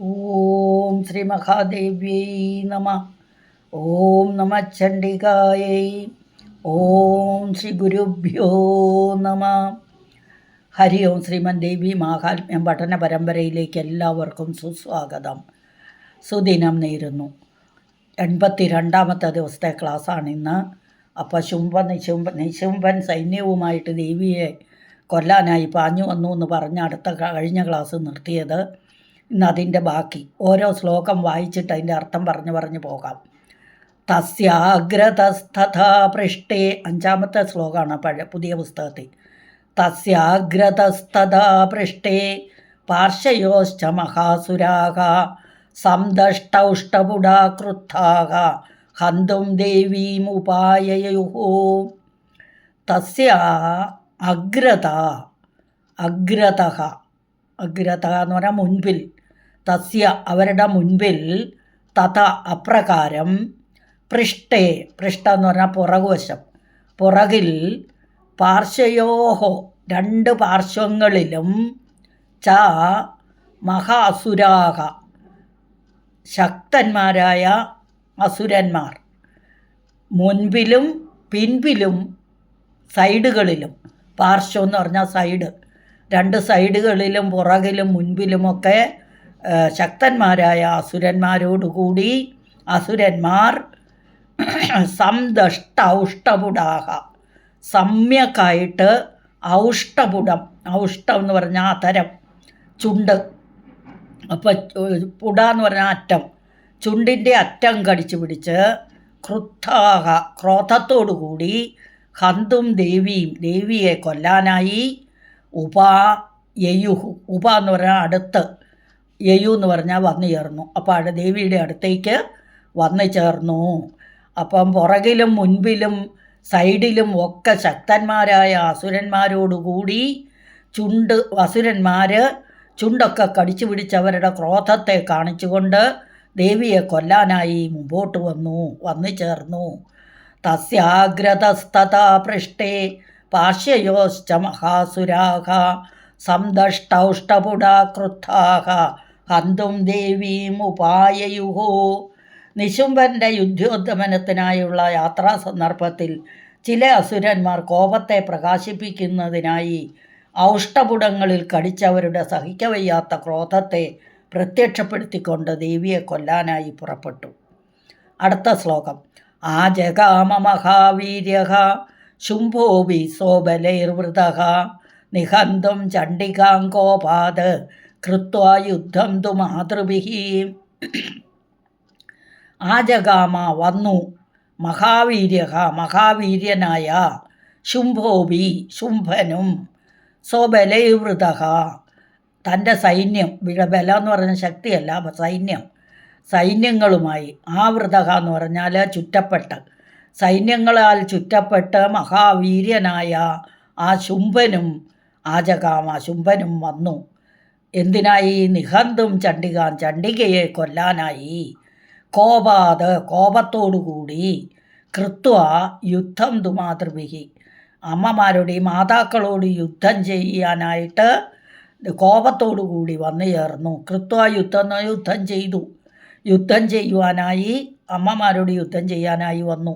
ഓം ശ്രീ മഹാദേവ്യൈ നമ. ഓം നമ ചണ്ഡികായൈ. ഓം ശ്രീ ഗുരുഭ്യോ നമ. ഹരി ഓം ശ്രീമൻ ദേവി മാഹാത്മ്യം പഠന പരമ്പരയിലേക്ക് എല്ലാവർക്കും സുസ്വാഗതം. സുദിനം നേരുന്നു. എൺപത്തി രണ്ടാമത്തെ ദിവസത്തെ ക്ലാസ്സാണ് ഇന്ന്. അപ്പോൾ ശുംഭ നിശുംഭ നിശുംഭൻ സൈന്യവുമായിട്ട് ദേവിയെ കൊല്ലാനായി പാഞ്ഞു വന്നു എന്ന് പറഞ്ഞ് അടുത്ത കഴിഞ്ഞ ക്ലാസ് നിർത്തിയത്. ഇന്ന് അതിന്റെ ബാക്കി. ഓരോ ശ്ലോകം വായിച്ചിട്ട് അതിന്റെ അർത്ഥം പറഞ്ഞു പറഞ്ഞു പോകാം. തസ്യാഗ്രതസ്ഥഥാ പൃഷ്ടേ അഞ്ചാമത്തെ ശ്ലോകമാണ് പഴയ പുതിയ പുസ്തകത്തിൽ. തസ്യാഗ്രതസ്ഥതാ പൃഷ്ടേ പാർശ്വയോശ്ച മഹാസുരാക സംദഷ്ടൗഷ്ടപുടാ ക്രുദ്ധാക ഹന്തും ദേവീമുപായയുഹോ തസ്യ അഗ്രത. അഗ്രത അഗ്രത എന്ന് പറഞ്ഞാൽ മുൻപിൽ. തസ്യ അവരുടെ മുൻപിൽ തഥ അപ്രകാരം പൃഷ്ടേ പൃഷ്ട എന്ന് പറഞ്ഞാൽ പുറകുവശം പുറകിൽ പാർശ്വയോഹോ രണ്ട് പാർശ്വങ്ങളിലും ച മഹാസുരാഹ ശക്തന്മാരായ അസുരന്മാർ. മുൻപിലും പിൻപിലും സൈഡുകളിലും. പാർശ്വം എന്ന് പറഞ്ഞാൽ സൈഡ്. രണ്ട് സൈഡുകളിലും പുറകിലും മുൻപിലുമൊക്കെ ശക്തന്മാരായ അസുരന്മാരോടുകൂടി അസുരന്മാർ സംദഷ്ട ഔഷ്ടപുടാഹ സമ്യക്കായിട്ട് ഔഷ്ടപുടം ഔഷ്ടം എന്ന് പറഞ്ഞാൽ അതരം ചുണ്ട്. അപ്പോൾ പുട എന്ന് പറഞ്ഞാൽ അറ്റം. ചുണ്ടിന്റെ അറ്റം കടിച്ചു പിടിച്ച് ക്രുദ്ധാഹ ക്രോധത്തോടുകൂടി ഹന്തും ദേവിയും ദേവിയെ കൊല്ലാനായി ഉപ യയുഹു ഉപ എന്ന് പറഞ്ഞാൽ അടുത്ത്. യയു എന്ന് പറഞ്ഞാൽ വന്നു ചേർന്നു. അപ്പോൾ അവിടെ ദേവിയുടെ അടുത്തേക്ക് വന്നു ചേർന്നു. അപ്പം പുറകിലും മുൻപിലും സൈഡിലും ഒക്കെ ശക്തന്മാരായ അസുരന്മാരോടുകൂടി ചുണ്ട് അസുരന്മാർ ചുണ്ടൊക്കെ കടിച്ചു പിടിച്ചവരുടെ ക്രോധത്തെ കാണിച്ചുകൊണ്ട് ദേവിയെ കൊല്ലാനായി മുമ്പോട്ട് വന്നു വന്നു ചേർന്നു. തസ്യാഗ്രതസ്തഥാ പൃഷ്ടേ പാർശ്വയോശ്ച മഹാസുരാഹ സംദഷ്ടൗഷ്ടപുടാ ക്രുദ്ധാഹ ഹന്തും ദേവീം ഉപായയുഹോ. നിശുംബന്റെ യുദ്ധോദ്ധമനത്തിനായുള്ള യാത്രാ സന്ദർഭത്തിൽ ചില അസുരന്മാർ കോപത്തെ പ്രകാശിപ്പിക്കുന്നതിനായി ഔഷ്ടപുടങ്ങളിൽ കടിച്ചവരുടെ സഹിക്കവയ്യാത്ത ക്രോധത്തെ പ്രത്യക്ഷപ്പെടുത്തിക്കൊണ്ട് ദേവിയെ കൊല്ലാനായി പുറപ്പെട്ടു. അടുത്ത ശ്ലോകം. ആ ജഗാമ മഹാവീര്യ ശുംഭോവി സോബലൈർവൃതഹ നിഹന്തും ചണ്ഡികാങ്കോപാത് കൃത്വാ യുദ്ധം തു മാതൃഭി. ആ ജഗാമ വന്നു മഹാവീര്യ മഹാവീര്യനായ ശുംഭോബി ശുംഭനും സ്വബലൈവൃത തന്റെ സൈന്യം ബലം എന്ന് പറഞ്ഞ ശക്തിയല്ല സൈന്യം. സൈന്യങ്ങളുമായി ആവൃത എന്ന് പറഞ്ഞാൽ ചുറ്റപ്പെട്ട്. സൈന്യങ്ങളാൽ ചുറ്റപ്പെട്ട് മഹാവീര്യനായ ആ ശുംഭനും ആജകാമ ശുംഭനും വന്നു. എന്തിനായി നിഹന്തും ചണ്ഡികാൻ ചണ്ഡികയെ കൊല്ലാനായി? കോപാത് കോപത്തോടുകൂടി കൃത്വ യുദ്ധം ദുമാതൃവിഹി. അമ്മമാരുടെ മാതാക്കളോട് യുദ്ധം ചെയ്യാനായിട്ട് കോപത്തോടുകൂടി വന്നു ചേർന്നു. കൃത്വ യുദ്ധം യുദ്ധം ചെയ്തു. യുദ്ധം ചെയ്യുവാനായി അമ്മമാരോട് യുദ്ധം ചെയ്യാനായി വന്നു.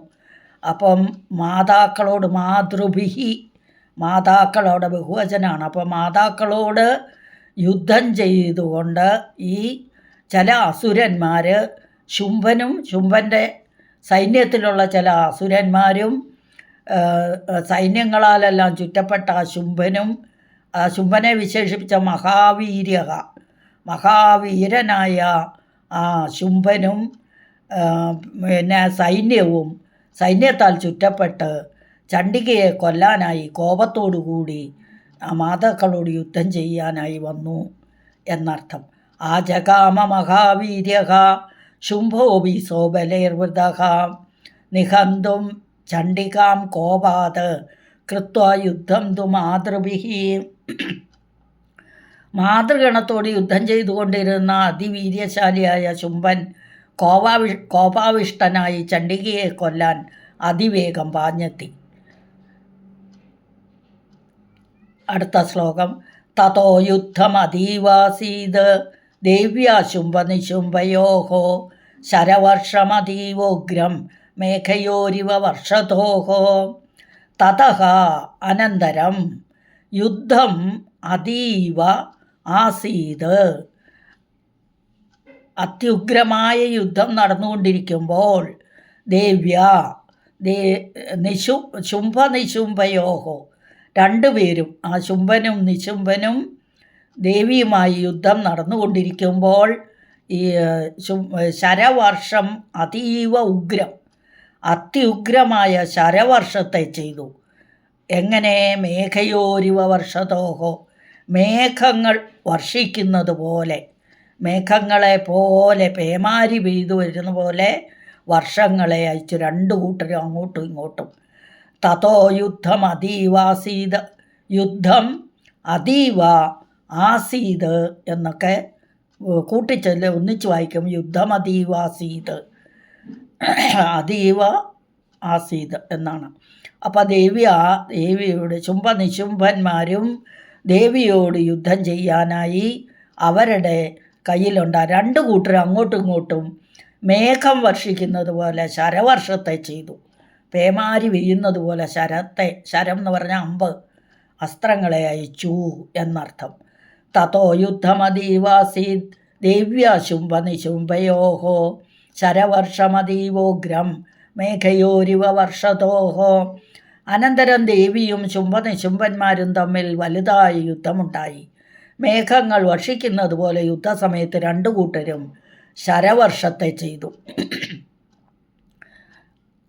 അപ്പം മാതാക്കളോട് മാതൃഭിഹി മാതാക്കളോട് ബഹുവചനാണ്. അപ്പം മാതാക്കളോട് യുദ്ധം ചെയ്തുകൊണ്ട് ഈ ചില അസുരന്മാർ ശുംഭനും ശുംഭന്റെ സൈന്യത്തിലുള്ള ചില അസുരന്മാരും സൈന്യങ്ങളാലെല്ലാം ചുറ്റപ്പെട്ട ശുംഭനും ശുംഭനെ വിശേഷിപ്പിച്ച മഹാവീര്യ മഹാവീരനായ ആ ശുംഭനും പിന്നെ സൈന്യവും സൈന്യത്താൽ ചുറ്റപ്പെട്ട് ചണ്ഡികയെ കൊല്ലാനായി കോപത്തോടുകൂടി ആ മാതാക്കളോട് യുദ്ധം ചെയ്യാനായി വന്നു എന്നർത്ഥം. ആ ജഗാമ മഹാവീര്യ ശുംഭോപി സോബലേർവൃത നിഹന്തും ചണ്ഡികാം കോപാത് കൃത്വ യുദ്ധം തു മാതൃഭി മാതൃഗണത്തോട് യുദ്ധം ചെയ്തുകൊണ്ടിരുന്ന അതിവീര്യശാലിയായ ശുംഭൻ കോപാവി കോപാവിഷ്ടനായി ചണ്ഡികയെ കൊല്ലാൻ അതിവേഗം പാഞ്ഞെത്തി. അടുത്ത ശ്ലോകം. തതോ യുദ്ധമതീവാസീത് ദേവ്യാ ശുംഭനിശുംഭയോഹോ ശരവർഷമതീവോഗ്രം മേഘയോരിവ വർഷതോഹോ തതഹ അനന്തരം യുദ്ധം അതീവ ആസീത്. അത്യുഗ്രമായ യുദ്ധം നടന്നുകൊണ്ടിരിക്കുമ്പോൾ ദേവ്യ ദേ നിശു ശുംഭനിശുംഭയോഹോ രണ്ടുപേരും ആ ശുംഭനും നിശുംഭനും ദേവിയുമായി യുദ്ധം നടന്നുകൊണ്ടിരിക്കുമ്പോൾ ഈ ശരവർഷം അതീവ ഉഗ്രം അത്യുഗ്രമായ ശരവർഷത്തെ ചെയ്തു. എങ്ങനെ? മേഘയോരിവ വർഷതോഹോ മേഘങ്ങൾ വർഷിക്കുന്നത് പോലെ മേഘങ്ങളെ പോലെ പേമാരി പെയ്തു വരുന്ന പോലെ വർഷങ്ങളെ അയച്ചു. രണ്ടു കൂട്ടരും അങ്ങോട്ടും ഇങ്ങോട്ടും തതോ യുദ്ധം അതീവാസീത്. യുദ്ധം അതീവ ആസീത് എന്നൊക്കെ കൂട്ടിച്ചൊല്ല് ഒന്നിച്ച് വായിക്കും. യുദ്ധം അതീവാസീത്. അതീവ ആസീത് എന്നാണ്. അപ്പോൾ ദേവി ആ ദേവിയോട് ശുംഭനിശുംഭന്മാരും ദേവിയോട് യുദ്ധം ചെയ്യാനായി അവരുടെ കയ്യിലുണ്ട്. രണ്ട് കൂട്ടരും അങ്ങോട്ടും ഇങ്ങോട്ടും മേഘം വർഷിക്കുന്നത് പോലെ ശരവർഷത്തെ ചെയ്തു. പേമാരി വീഴുന്നത് പോലെ ശരത്തെ ശരം എന്ന് പറഞ്ഞ അമ്പ് അസ്ത്രങ്ങളെ അയച്ചു എന്നർത്ഥം. തതോ യുദ്ധമതീവാസീത് ദേവ്യ ശുംഭ നിശുംഭയോഹോ ശരവർഷമതീവോഗ്രം മേഘയോരിവ വർഷതോഹോ. അനന്തരം ദേവിയും ശുംഭനിശുംഭന്മാരും തമ്മിൽ വലുതായി യുദ്ധമുണ്ടായി. മേഘങ്ങൾ വർഷിക്കുന്നത് പോലെ യുദ്ധസമയത്ത് രണ്ടു കൂട്ടരും ശരവർഷത്തെ ചെയ്തു.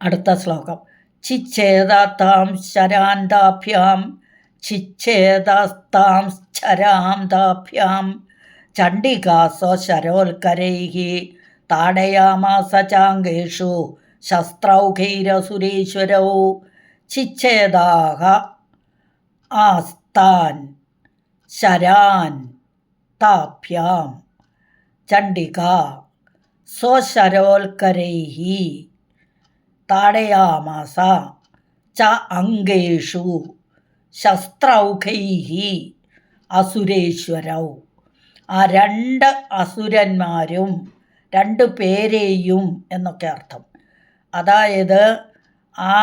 അടുത്ത ശ്ലോകം. ചിച്ഛേദാത്താം ശരാന്താഭ്യാം ചിച്ഛേദാസ്താം ശരാന്താഭ്യാം. ചണ്ഡികാസോ ശരോൽക്കരൈः താടയാമാസ ചാംഗേഷു ശസ്ത്രൗഖൈരസുരേശ്വരौ. ചിച്ഛേദാഹ ആസ്താൻ ശരാൻ താഭ്യാം. ചണ്ഡിക സ്വശരോൽക്കരൈः താടയാമാസ. ച അംഗേഷു ശസ്ത്രൗഖൈः അസുരേശ്വരൗ. ആ രണ്ട് അസുരന്മാരും രണ്ട് പേരെയും എന്നൊക്കെ അർത്ഥം. അതായത് ആ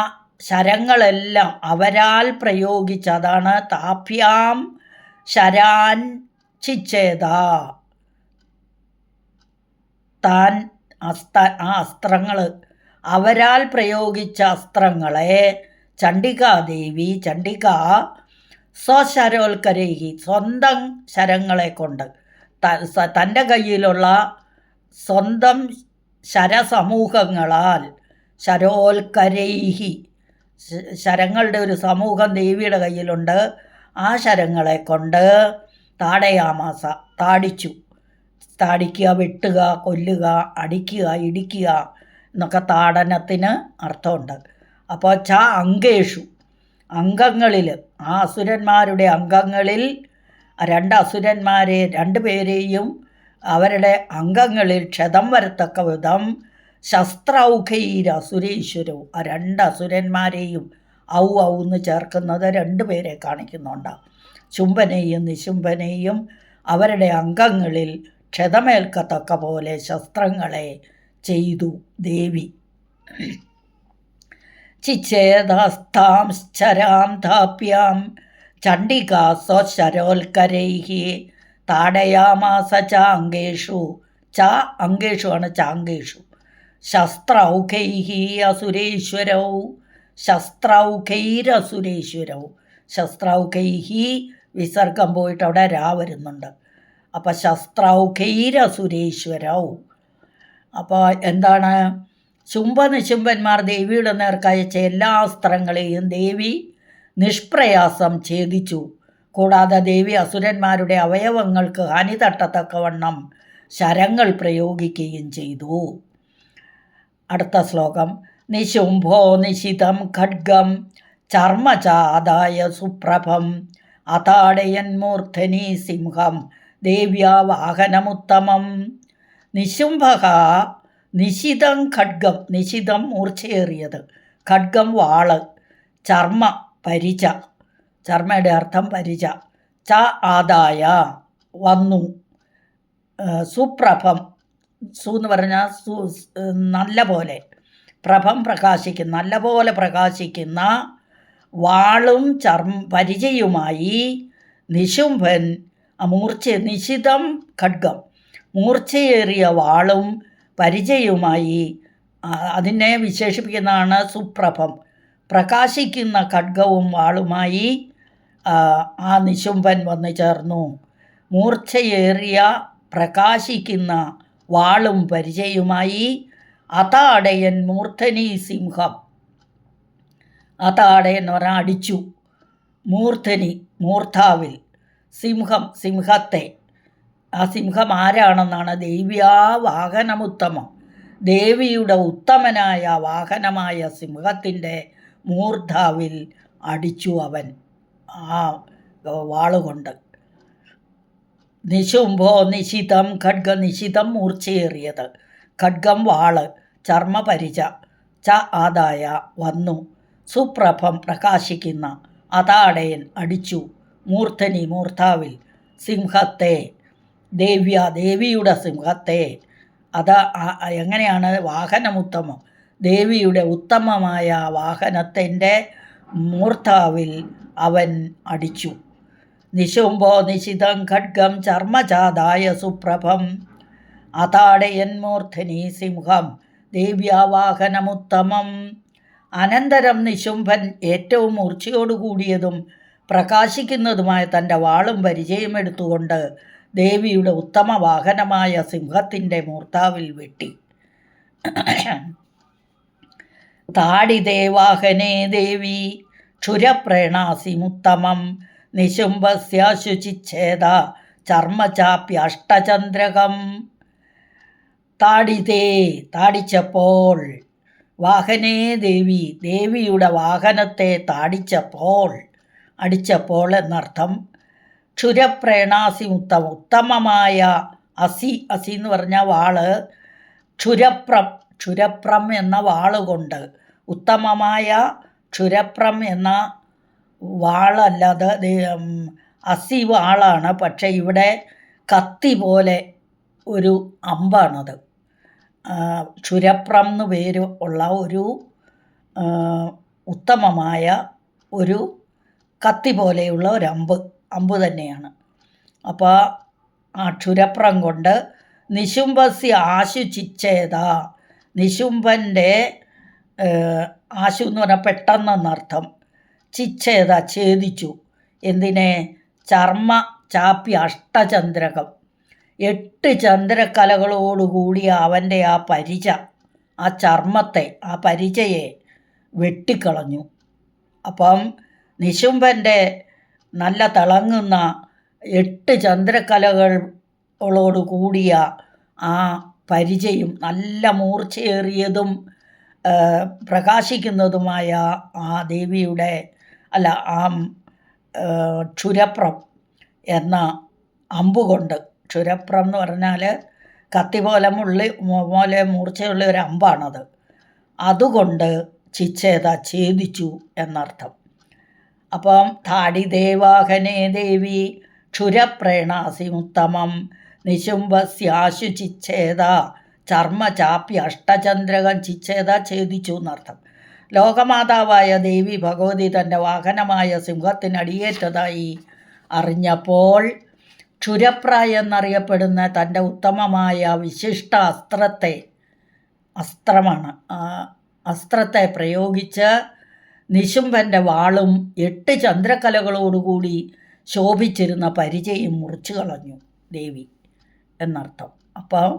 ശരങ്ങളെല്ലാം അവരാൽ പ്രയോഗിച്ചതാണ് താഭ്യാം ശരാൻ ചിച്ചേത. താൻ അസ്ത ആ അസ്ത്രങ്ങൾ അവരാൽ പ്രയോഗിച്ച അസ്ത്രങ്ങളെ ചണ്ഡികാദേവി ചണ്ഡിക സ്വശരോൽക്കരേഹി സ്വന്തം ശരങ്ങളെ കൊണ്ട് തന്റെ കയ്യിലുള്ള സ്വന്തം ശരസമൂഹങ്ങളാൽ ശരോൽക്കരൈഹി ശരങ്ങളുടെ ഒരു സമൂഹം ദേവിയുടെ കയ്യിലുണ്ട്. ആ ശരങ്ങളെ കൊണ്ട് താടയാമാസ താടിച്ചു. താടിക്കുക വെട്ടുക കൊല്ലുക അടിക്കുക ഇടിക്കുക എന്നൊക്കെ താടനത്തിന് അർത്ഥമുണ്ട്. അപ്പോൾ ച അങ്കേഷു അംഗങ്ങളിൽ ആ അസുരന്മാരുടെ അംഗങ്ങളിൽ രണ്ട് അസുരന്മാരെ രണ്ട് പേരെയും അവരുടെ അംഗങ്ങളിൽ ക്ഷതം വരത്തക്ക വിധം ശസ്ത്രൗഖൈര അസുരീശ്വരവും ആ രണ്ട് അസുരന്മാരെയും ഔ ഔ എന്ന് ചേർക്കുന്നത് രണ്ട് പേരെ കാണിക്കുന്നുണ്ട്. ശുംഭനെയും നിശുംഭനെയും അവരുടെ അംഗങ്ങളിൽ ക്ഷതമേൽക്കത്തക്ക പോലെ ശസ്ത്രങ്ങളെ ചെയ്തു ദേവി. ചിച്ഛേദസ്താം ധാപ്യാം താപ്യാം ചണ്ഡികാ സ്വശരോൽക്കരൈः താടയാമാസ ച അംഗേഷു ച അങ്കേഷു ആണ് ചാങ്കേഷു. ശസ്ത്രൗഖൈഹി അസുരേശ്വരൗ. ശസ്ത്രൗഖൈരസുരേശ്വരൗ. ശസ്ത്രൗഖൈഹി വിസർഗം പോയിട്ട് അവിടെ രാ വരുന്നുണ്ട്. അപ്പോൾ ശസ്ത്രൗഖൈരസുരേശ്വരൗ. അപ്പോൾ എന്താണ്? ശുംഭനിശുംഭന്മാർ ദേവിയുടെ നേർക്കയച്ച എല്ലാ അസ്ത്രങ്ങളെയും ദേവി നിഷ്പ്രയാസം ഛേദിച്ചു. കൂടാതെ ദേവി അസുരന്മാരുടെ അവയവങ്ങൾക്ക് ഹനി തട്ടത്തക്കവണ്ണം ശരങ്ങൾ പ്രയോഗിക്കുകയും ചെയ്തു. അടുത്ത ശ്ലോകം. നിശുംഭോ നിശിതം ഖഡ്ഗം ചർമ്മചാതായ സുപ്രഭം അതാടയൻ മൂർധനി സിംഹം ദേവ്യാ വാഹനമുത്തമം നിശുംഭ നിശിതം ഖഡ്ഗം നിശിതം മൂർച്ചയേറിയത്. ഖഡ്ഗം വാൾ ചർമ്മ പരിച ചർമ്മയുടെ അർത്ഥം പരിച. ച ആദായ വന്നു. സുപ്രഭം സു എന്ന് പറഞ്ഞാൽ സു നല്ല പോലെ പ്രഭം പ്രകാശിക്കുന്ന നല്ല പോലെ പ്രകാശിക്കുന്ന വാളും ചർമ്മ പരിചയുമായി നിശുംഭൻ മൂർച്ച നിശിതം ഖഡ്ഗം. മൂർച്ചയേറിയ വാളും പരിചയവുമായി അതിനെ വിശേഷിപ്പിക്കുന്നതാണ് സുപ്രഭം. പ്രകാശിക്കുന്ന ഖഡ്ഗവും വാളുമായി ആ, നിശുംബൻ വന്നു ചേർന്നു. മൂർച്ചയേറിയ പ്രകാശിക്കുന്ന വാളും പരിചയവുമായി അതാടയൻ മൂർധനി സിംഹം. അതാടയൻ എന്ന് പറഞ്ഞാൽ അടിച്ചു. മൂർധനി മൂർധാവിൽ സിംഹം സിംഹത്തെ. ആ സിംഹം ആരാണെന്നാണ്? ദേവ്യാ വാഹനമുത്തമം. ദേവിയുടെ ഉത്തമനായ വാഹനമായ സിംഹത്തിന്റെ മൂർധാവിൽ അടിച്ചു അവൻ ആ വാളുകൊണ്ട്. നിശുംഭോ നിശിതം ഖഡ്ഗ നിശിതം മൂർച്ചയേറിയത്. ഖഡ്ഗം വാൾ ചർമ്മപരിച ച ആദായ വന്നു. സുപ്രഭം പ്രകാശിക്കുന്ന അതാടയൻ അടിച്ചു. മൂർധനി മൂർധാവിൽ സിംഹത്തെ ദേവ്യ ദേവിയുടെ സിംഹത്തെ. അത് എങ്ങനെയാണ് വാഹനമുത്തമം? ദേവിയുടെ ഉത്തമമായ വാഹനത്തിന്റെ മൂർത്താവിൽ അവൻ അടിച്ചു. നിശുംബോ നിശിതം ഖഡ്ഗം ചർമ്മചാതായ സുപ്രഭം. അതാടയൻ മൂർധനി സിംഹം ദേവ്യാവാഹനമുത്തമം അനന്തരം നിശുംഭൻ ഏറ്റവും മൂർച്ചയോടുകൂടിയതും പ്രകാശിക്കുന്നതുമായ തന്റെ വാളും പരിചയമെടുത്തുകൊണ്ട് ദേവിയുടെ ഉത്തമ വാഹനമായ സിംഹത്തിന്റെ മൂർത്താവിൽ വെട്ടി. താടിദേവാഹനേ ദേവി ക്ഷുരപ്രണാസിമുത്തമം നിശുംബസ്യാശുചിച്ഛേദ ചർമ്മചാപ്യഷ്ടചന്ദ്രകം താടിതേ താടിച്ചപ്പോൾ വാഹനേ ദേവി ദേവിയുടെ വാഹനത്തെ താടിച്ചപ്പോൾ അടിച്ചപ്പോൾ എന്നർത്ഥം ക്ഷുരപ്രേണാസി ഉത്തമ ഉത്തമമായ അസി അസി എന്ന് പറഞ്ഞ വാൾ ക്ഷുരപ്രം ക്ഷുരപ്രം എന്ന വാളുകൊണ്ട് ഉത്തമമായ ക്ഷുരപ്രം എന്ന വാളല്ലാതെ അസി വാളാണ്. പക്ഷേ ഇവിടെ കത്തി പോലെ ഒരു അമ്പാണത്. ക്ഷുരപ്രം എന്ന് പേര് ഉള്ള ഒരു ഉത്തമമായ ഒരു കത്തി പോലെയുള്ള ഒരു അമ്പ് തന്നെയാണ്. അപ്പോൾ ആ ക്ഷുരപ്രം കൊണ്ട് നിശുംബസി ആശു ചിച്ചേത ആശു എന്ന് പറഞ്ഞാൽ പെട്ടെന്നർത്ഥം ചിച്ചേത ഛേദിച്ചു. എന്തിനെ? ചർമ്മ ചാപ്പി അഷ്ടചന്ദ്രകം. എട്ട് ചന്ദ്രക്കലകളോടുകൂടിയ അവന്റെ ആ പരിച ആ ചർമ്മത്തെ ആ പരിചയെ വെട്ടിക്കളഞ്ഞു. അപ്പം നിശുംബന്റെ നല്ല തിളങ്ങുന്ന എട്ട് ചന്ദ്രക്കലകളോട് കൂടിയ ആ പരിചയും നല്ല മൂർച്ചയേറിയതും പ്രകാശിക്കുന്നതുമായ ആ ദേവിയുടെ അല്ല ആ, ക്ഷുരപ്രം എന്ന അമ്പുകൊണ്ട്. ക്ഷുരപ്രം എന്ന് പറഞ്ഞാൽ കത്തി പോലെ മുള്ളി പോലെ മൂർച്ചയുള്ള ഒരു അമ്പാണത്. അതുകൊണ്ട് ചിച്ചേത ഛേദിച്ചു എന്നർത്ഥം. അപ്പം താടി ദേവാഹനേ ദേവി ക്ഷുരപ്രേണാസി ഉത്തമം. നിശുംബസ്യാശു ചിച്ഛേദ ചർമ്മ ചാപ്പി അഷ്ടചന്ദ്രകം ചിച്ഛേദ ഛേദിച്ചു എന്നർത്ഥം. ലോകമാതാവായ ദേവി ഭഗവതി തന്റെ വാഹനമായ സിംഹത്തിനടിയേറ്റതായി അറിഞ്ഞപ്പോൾ ക്ഷുരപ്രായ എന്നറിയപ്പെടുന്ന തന്റെ ഉത്തമമായ വിശിഷ്ട അസ്ത്രത്തെ അസ്ത്രമാണ് അസ്ത്രത്തെ പ്രയോഗിച്ച് നിശുംബന്റെ വാളും എട്ട് ചന്ദ്രക്കലകളോടുകൂടി ശോഭിച്ചിരുന്ന പരിചയം മുറിച്ചു കളഞ്ഞു ദേവി എന്നർത്ഥം. അപ്പോൾ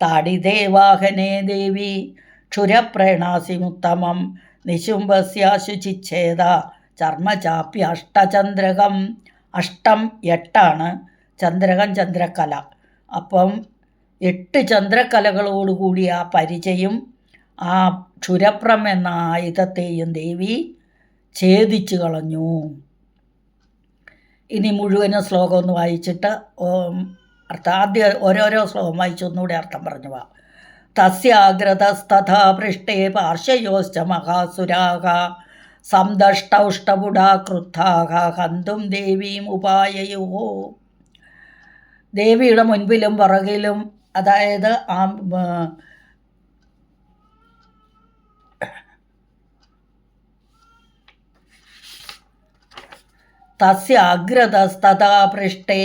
താടിദേവാഹനേ ദേവി ക്ഷുരപ്രേണാസിമുത്തമം നിശുംബസ്യാശുചിച്ഛേദ ചർമ്മചാപ്പി അഷ്ടചന്ദ്രകം അഷ്ടം എട്ടാണ് ചന്ദ്രകം ചന്ദ്രക്കല അപ്പം എട്ട് ചന്ദ്രക്കലകളോടുകൂടി ആ പരിചയം ആ ക്ഷുരപ്രം എന്ന ആയുധത്തെയും ദേവി ഛേദിച്ചു കളഞ്ഞു. ഇനി മുഴുവനും ശ്ലോകം ഒന്ന് വായിച്ചിട്ട് അർത്ഥം ആദ്യം ഓരോരോ ശ്ലോകം വായിച്ചു ഒന്നുകൂടി അർത്ഥം പറഞ്ഞു വാ തസ്യാഗ്രതസ്തഥാ പൃഷ്ടേ പാർശ്വയോശ്ച മഹാസുരാഹ സംദഷ്ടൗഷ്ടപുടാ ക്രുദ്ധാഹ ഹന്തും ദേവീം ഉപായയോ. ദേവിയുടെ മുൻപിലും പുറകിലും അതായത് ആ ആ, തസ്യ അഗ്രതസ്തഥാ പൃഷ്ടേ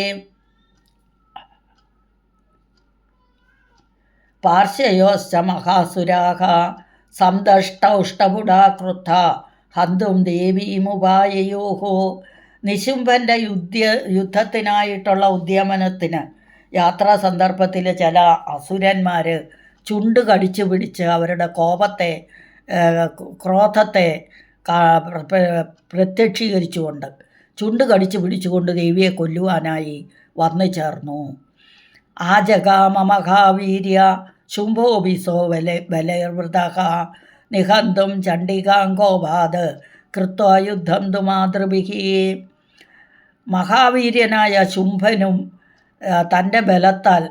പാർശ്വയോശ്ച മഹാസുരാഹ സന്തഷ്ടൗഷ്ടപുടാ ക്രുദ്ധ ഹന്തും ദേവീമുപായയോഹോ നിശുംഭന്റെ യുദ്ധ യുദ്ധത്തിനായിട്ടുള്ള ഉദ്യമനത്തിന് യാത്രാ സന്ദർഭത്തിൽ ചില അസുരന്മാർ ചുണ്ട് കടിച്ചു പിടിച്ച് അവരുടെ കോപത്തെ ക്രോധത്തെ പ്രത്യക്ഷീകരിച്ചുകൊണ്ട് ചുണ്ട് കടിച്ചു പിടിച്ചുകൊണ്ട് ദേവിയെ കൊല്ലുവാനായി വന്നു ചേർന്നു. ആജഗാമ മഹാവീര്യ ശുംഭോപിസോ വല വലയർവൃത നിഹന്തും ചണ്ഡികാങ്കോപാത് കൃത്വായുദ്ധം തു മാതൃഭിഹി മഹാവീര്യനായ ശുംഭനും തന്റെ ബലത്താൽ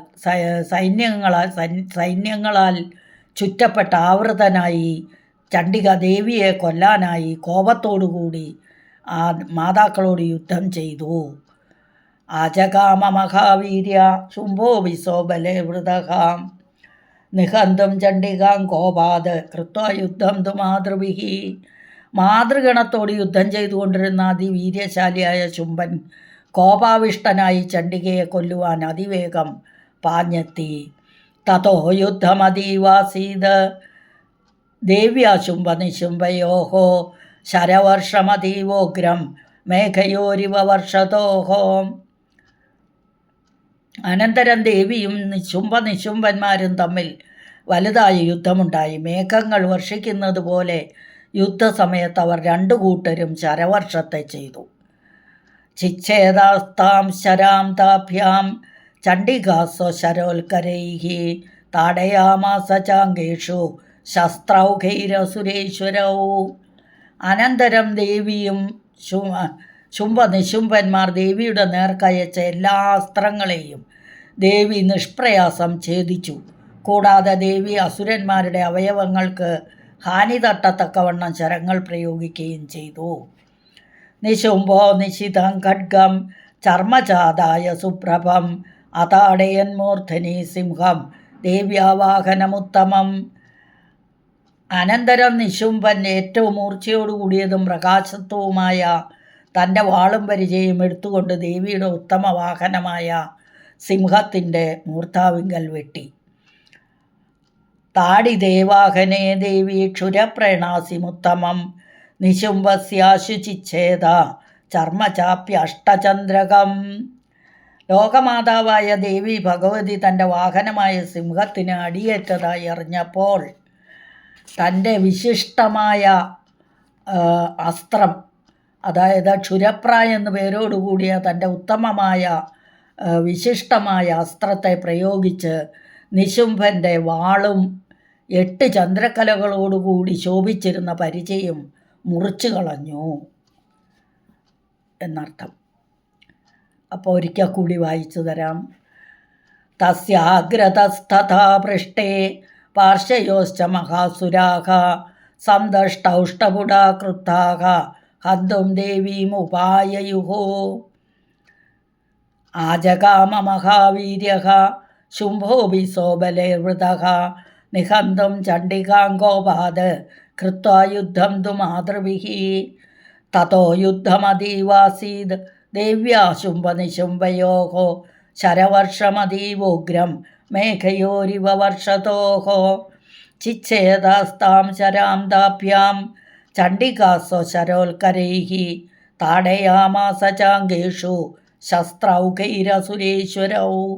സൈന്യങ്ങളാൽ സൈന്യങ്ങളാൽ ചുറ്റപ്പെട്ട ആവൃതനായി ചണ്ഡിക ദേവിയെ കൊല്ലാനായി കോപത്തോടുകൂടി ആ മാതാക്കളോട് യുദ്ധം ചെയ്തു. ആജകാമ മഹാവീര്യ ശുംഭോ ശുംഭോവിസോ വൃതകാം. നിഹന്തും ചണ്ഡികാം കോപാത്. കൃത്വ യുദ്ധം തു മാതൃവിഹി. മാതൃഗണത്തോട് യുദ്ധം ചെയ്തുകൊണ്ടിരുന്ന അതിവീര്യശാലിയായ ശുംഭൻ കോപാവിഷ്ടനായി ചണ്ഡികയെ കൊല്ലുവാൻ അതിവേഗം പാഞ്ഞെത്തി. തതോ യുദ്ധമതീവാസീത്. ശുംഭനി ശുംഭനിശുംഭയോഹോ ശരവർഷമതീവോഗ്രം മേഘയോരിവ വർഷതോഹോം അനന്തരം ദേവിയും നിശുംഭ നിശുംഭന്മാരും തമ്മിൽ വലുതായ യുദ്ധമുണ്ടായി. മേഘങ്ങൾ വർഷിക്കുന്നത് പോലെ യുദ്ധസമയത്ത് അവർ രണ്ടു കൂട്ടരും ശരവർഷത്തെ ചെയ്തു. ചിച്ഛേദാസ്താം ശരാം താഭ്യാം ചണ്ഡികാസോ ശരോൽക്കരൈഹി താടയാമാസ ചാങ്കേഷു അനന്തരം ദേവിയും ശുംഭ നിശുംഭന്മാർ ദേവിയുടെ നേർക്കയച്ച എല്ലാ അസ്ത്രങ്ങളെയും ദേവി നിഷ്പ്രയാസം ഛേദിച്ചു. കൂടാതെ ദേവി അസുരന്മാരുടെ അവയവങ്ങൾക്ക് ഹാനി തട്ടത്തക്കവണ്ണം ശരങ്ങൾ പ്രയോഗിക്കുകയും ചെയ്തു. നിശുംഭോ നിശിതം ഖഡ്ഗം ചർമ്മചാതായ സുപ്രഭം അതാടയൻ മൂർധനി സിംഹം ദേവ്യാവാഹനമുത്തമം അനന്തരം നിശുംബൻ ഏറ്റവും മൂർച്ചയോടുകൂടിയതും പ്രകാശത്വവുമായ തന്റെ വാളും പരിചയം എടുത്തുകൊണ്ട് ദേവിയുടെ ഉത്തമ വാഹനമായ സിംഹത്തിന്റെ മൂർത്താവിങ്കൽ വെട്ടി. താടി ദേവാഹനേ ദേവി ക്ഷുരപ്രണാസിമുത്തമം ചർമ്മചാപ്യ ചർമ്മചാപ്യഷ്ടചന്ദ്രകം ലോകമാതാവായ ദേവി ഭഗവതി തന്റെ വാഹനമായ സിംഹത്തിന് അടിയേറ്റതായി അറിഞ്ഞപ്പോൾ തന്റെ വിശിഷ്ടമായ അസ്ത്രം അതായത് ക്ഷുരപ്രായ എന്ന പേരോടുകൂടിയ തന്റെ ഉത്തമമായ വിശിഷ്ടമായ അസ്ത്രത്തെ പ്രയോഗിച്ച് നിശുംഭന്റെ വാളും എട്ട് ചന്ദ്രക്കലകളോടുകൂടി ശോഭിച്ചിരുന്ന പരിചയം മുറിച്ചു കളഞ്ഞു എന്നർത്ഥം. അപ്പോൾ ഒരിക്കൽ കൂടി വായിച്ചു തരാം. തസ്യാഗ്രതസ്ഥതാ പൃഷ്ടേ പാർശ്വയോശ്ച മഹാസുരാഹ സന്തഷ്ടൗഷ്ടപുടാ ക്രുദ്ധാഹ ഹന്തും ദേവീമുപായയുഹോ ആജകാമ മഹാവീര്യ ശുംഭോപി സോബലേർവൃതഃ നിഹന്തും ചണ്ഡികാങ്കോപാത് കൃത്വാ തു മാതൃഭിः തതോ യുദ്ധമതീവാസീത് ദേവ്യാ ശരവർഷമതീവോഗ്രം മേഘയോരിവ വർഷതോः ചിച്ഛേദാസ്താം ശരാം താഭ്യാം ചണ്ഡികാസോ ശരോൽക്കരൈः താടയാമാസ ചാങ്കേഷു ശസ്ത്രൗകൈരസുരേശ്വരൗ.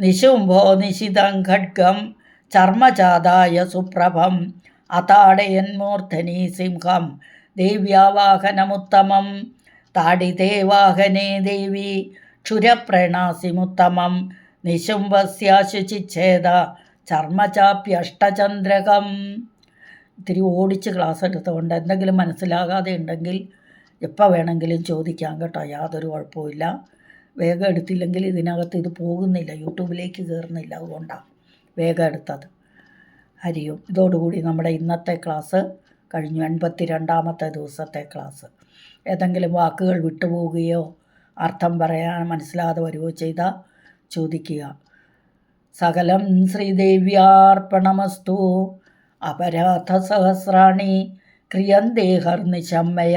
നിശുംഭോ നിശിതം ഖഡ്ഗം ചർമ്മചാതായ സുപ്രഭം. അതാടയൻ മൂർധനി സിംഹം ദേവ്യാവാഹനമുത്തമം. താടിതേ വാഹനേ ദേവി ക്ഷുരപ്രണാസിമുത്തമം. നിശുംഭസ്യാശുചിച്ഛേദ ചർമ്മചാപ്യഷ്ടചന്ദ്രകം. ഇത്തിരി ഓടിച്ച് ക്ലാസ് എടുത്തുകൊണ്ട് എന്തെങ്കിലും മനസ്സിലാകാതെ ഉണ്ടെങ്കിൽ എപ്പോൾ വേണമെങ്കിലും ചോദിക്കാം കേട്ടോ യാതൊരു കുഴപ്പമില്ല വേഗം എടുത്തില്ലെങ്കിൽ ഇതിനകത്ത് ഇത് പോകുന്നില്ല യൂട്യൂബിലേക്ക് കയറുന്നില്ല അതുകൊണ്ടാണ് വേഗം എടുത്തത്. ഹരിയും ഇതോടുകൂടി നമ്മുടെ ഇന്നത്തെ ക്ലാസ് കഴിഞ്ഞു എൺപത്തി രണ്ടാമത്തെ ദിവസത്തെ ക്ലാസ്. ഏതെങ്കിലും വാക്കുകൾ വിട്ടുപോവുകയോ അർത്ഥം പറയാൻ മനസ്സിലാതെ വരികയോ ചെയ്താൽ ചോദിക്കുക. സകലം ശ്രീദേവ്യാർപ്പണമസ്തു. അപരാധ സഹസ്രാണി ക്രിയന്തേഹർനിശമ്മയ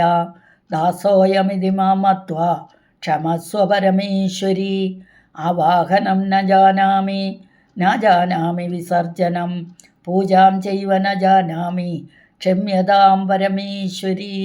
ദാസോയമിതി മാമത്വ ക്ഷമസ്വ പരമേശ്വരി ആവാഹനം ന ജാനാമി ന ജാനാമി വിസർജനം. പൂജാം ചൈവ ന ജാനാമി ക്ഷമ്യതാം പരമേശ്വരി.